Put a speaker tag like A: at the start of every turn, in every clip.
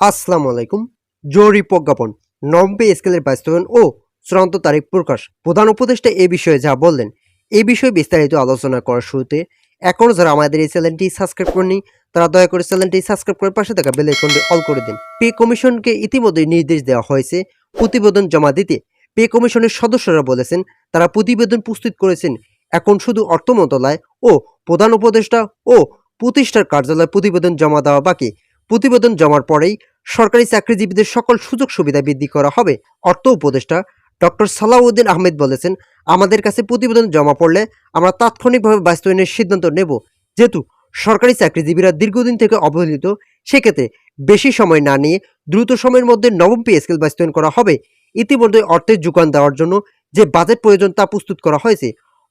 A: আসসালামু আলাইকুম। জরুরি প্রজ্ঞাপন নবম পে স্কেলের বাস্তবায়ন ও চূড়ান্ত তারিখ প্রকাশ। প্রধান উপদেষ্টা এ বিষয়ে যা বললেন, এ বিষয়ে বিস্তারিত আলোচনা করার শুরুতে এখনও যারা আমাদের এই চ্যানেলটি সাবস্ক্রাইব করেনি তারা দয়া করে চ্যানেলটি সাবস্ক্রাইব করে পাশে থাকা বেল আইকনটি অল করে দিন। পে কমিশনকে ইতিমধ্যে নির্দেশ দেওয়া হয়েছে প্রতিবেদন জমা দিতে। পে কমিশনের সদস্যরা বলেছেন, তারা প্রতিবেদন প্রস্তুত করেছেন এখন শুধু অর্থ মন্ত্রণালয় ও প্রধান উপদেষ্টা ও প্রতিষ্ঠার কার্যালয়ে প্রতিবেদন জমা দেওয়া বাকি। প্রতিবেদন জমার পরেই সরকারি চাকরিজীবীদের সকল সুযোগ সুবিধা বৃদ্ধি করা হবে, অর্থ উপদেষ্টা ডক্টর সালাউদ্দিন আহমেদ বলেছেন, আমাদের কাছে প্রতিবেদন জমা পড়লে আমরা তাৎক্ষণিকভাবে বাস্তবায়নের সিদ্ধান্ত নেব। যেহেতু সরকারি চাকরিজীবীরা দীর্ঘদিন থেকে অবহেলিত, সেক্ষেত্রে বেশি সময় না নিয়ে দ্রুত সময়ের মধ্যে নবম পে স্কেল বাস্তবায়ন করা হবে। ইতিমধ্যে অর্থের যোগান দেওয়ার জন্য যে বাজেট প্রয়োজন তা প্রস্তুত করা হয়েছে।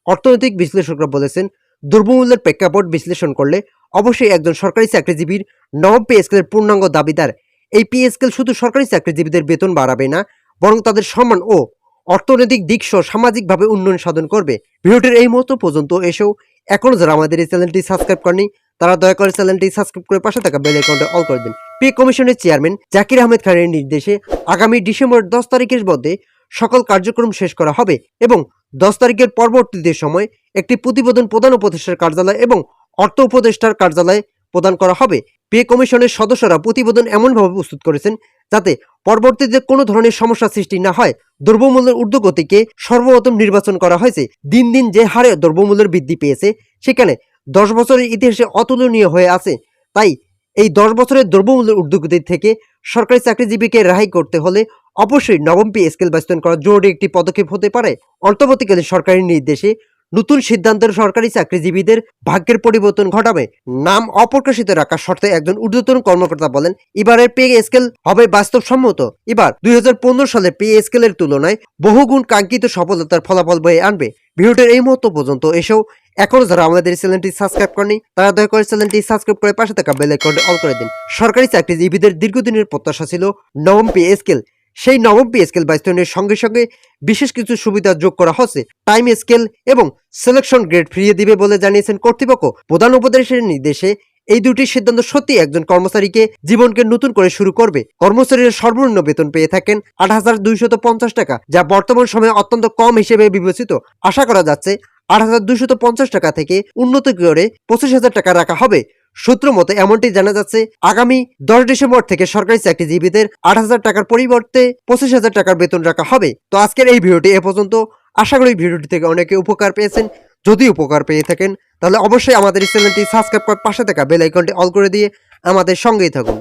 A: অর্থনৈতিক বিশ্লেষকরা বলেছেন, দ্রব্যমূল্যের প্রেক্ষাপট বিশ্লেষণ করলে অবশ্যই একজন সরকারি চাকরিজীবীর নবম পে স্কেলের পূর্ণাঙ্গ দাবিদার। এই পে স্কেল শুধু সরকারি চাকরিজীবীদের বেতন বাড়াবে না, বরং তাদের সম্মান ও অর্থনৈতিক দিক সহ সামাজিকভাবে উন্নয়ন সাধন করবে। ভিডিওটির এই মুহূর্ত পর্যন্ত এসেও এখনও যারা আমাদের এই চ্যানেলটি সাবস্ক্রাইব করেনি তারা দয়া করে চ্যানেলটি সাবস্ক্রাইব করে পাশে থাকা বেল আইকনটা অল করে দিন। পে কমিশনের চেয়ারম্যান জাকির আহমেদ খানের নির্দেশে আগামী ডিসেম্বর দশ তারিখের মধ্যে সকল কার্যক্রম শেষ করা হবে এবং দশ তারিখের পরবর্তীতে সময় একটি প্রতিবেদন প্রধান উপদেষ্টার কার্যালয় এবং অর্থ উপদেষ্টার কার্যালয়ে প্রদান করা হবে। পে কমিশনের সদস্যরা প্রতিবেদন এমনভাবে প্রস্তুত করেছেন যাতে পরবর্তীতে কোনো ধরনের সমস্যা সৃষ্টি না হয়। দ্রব্যমূল্যের ঊর্ধ্বগতিকে সর্বপ্রথম নির্বাচন করা হয়েছে। দিন দিন যে হারে দ্রব্যমূল্যের বৃদ্ধি পেয়েছে, সেখানে দশ বছরের ইতিহাসে অতুলনীয় হয়ে আছে। তাই এই দশ বছরের দ্রব্যমূল্যের ঊর্ধ্বগতি থেকে সরকারি চাকরিজীবীকে রেহাই করতে হলে অবশ্যই নবম পে স্কেল বাস্তবায়ন করা জরুরি একটি পদক্ষেপ হতে পারে। অন্তর্বর্তীকালে সরকারি নির্দেশে নতুন সিদ্ধান্তের সরকারি চাকরিজীবীদের ভাগ্যের পরিবর্তন ঘটাবে। নাম অপ্রকাশিত রাখার শর্তে একজন ঊর্ধ্বতন কর্মকর্তা বলেন, এবারের পে স্কেল হবে বাস্তবসম্মত। এবার দুই সালের পে স্কেলের তুলনায় বহুগুণ কাঙ্ক্ষিত সফলতার ফলাফল বয়ে আনবে। ভিডিওটির এই মুহূর্ত পর্যন্ত এসেও এখনও যারা আমাদের চ্যানেলটি সাবস্ক্রাইব করেনি তারা দয়া করে চ্যানেলটি সাবস্ক্রাইব করে পাশে থাকা বেল আইকনটি অল করে দিন। সরকারি চাকরিজীবীদের দীর্ঘদিনের প্রত্যাশা ছিল নবম পে স্কেল। সেই নবম পে স্কেল বাস্তবায়নের সঙ্গে সঙ্গে বিশেষ কিছু সুবিধা যোগ করা হচ্ছে। টাইম স্কেল এবং সিলেকশন গ্রেড ফিরিয়ে দিবে বলে জানিয়েছেন কর্তৃপক্ষ। প্রধান উপদেশের নির্দেশে এই দুটি সিদ্ধান্ত সত্যি একজন কর্মচারীকে জীবনকে নতুন করে শুরু করবে। কর্মচারীরা সর্বনিম্ন বেতন পেয়ে থাকেন আট হাজার দুইশত পঞ্চাশ টাকা, যা বর্তমান সময়ে অত্যন্ত কম হিসেবে বিবেচিত। আশা করা যাচ্ছে আট হাজার দুইশত পঞ্চাশ টাকা থেকে উন্নত করে পঁচিশ হাজার টাকা রাখা হবে। সূত্র মতে এমনটি জানা যাচ্ছে, আগামী দশ ডিসেম্বর থেকে সরকারি চাকরিজীবীদের আট হাজার টাকার পরিবর্তে পঁচিশ হাজার টাকার বেতন রাখা হবে। তো আজকের এই ভিডিওটি এ পর্যন্ত। আশা করি ভিডিওটি থেকে অনেকে উপকার পেয়েছেন। যদি উপকার পেয়ে থাকেন, তাহলে অবশ্যই আমাদের চ্যানেলটি সাবস্ক্রাইব করে পাশে থাকা বেল আইকনটি অল করে দিয়ে আমাদের সঙ্গেই থাকুন।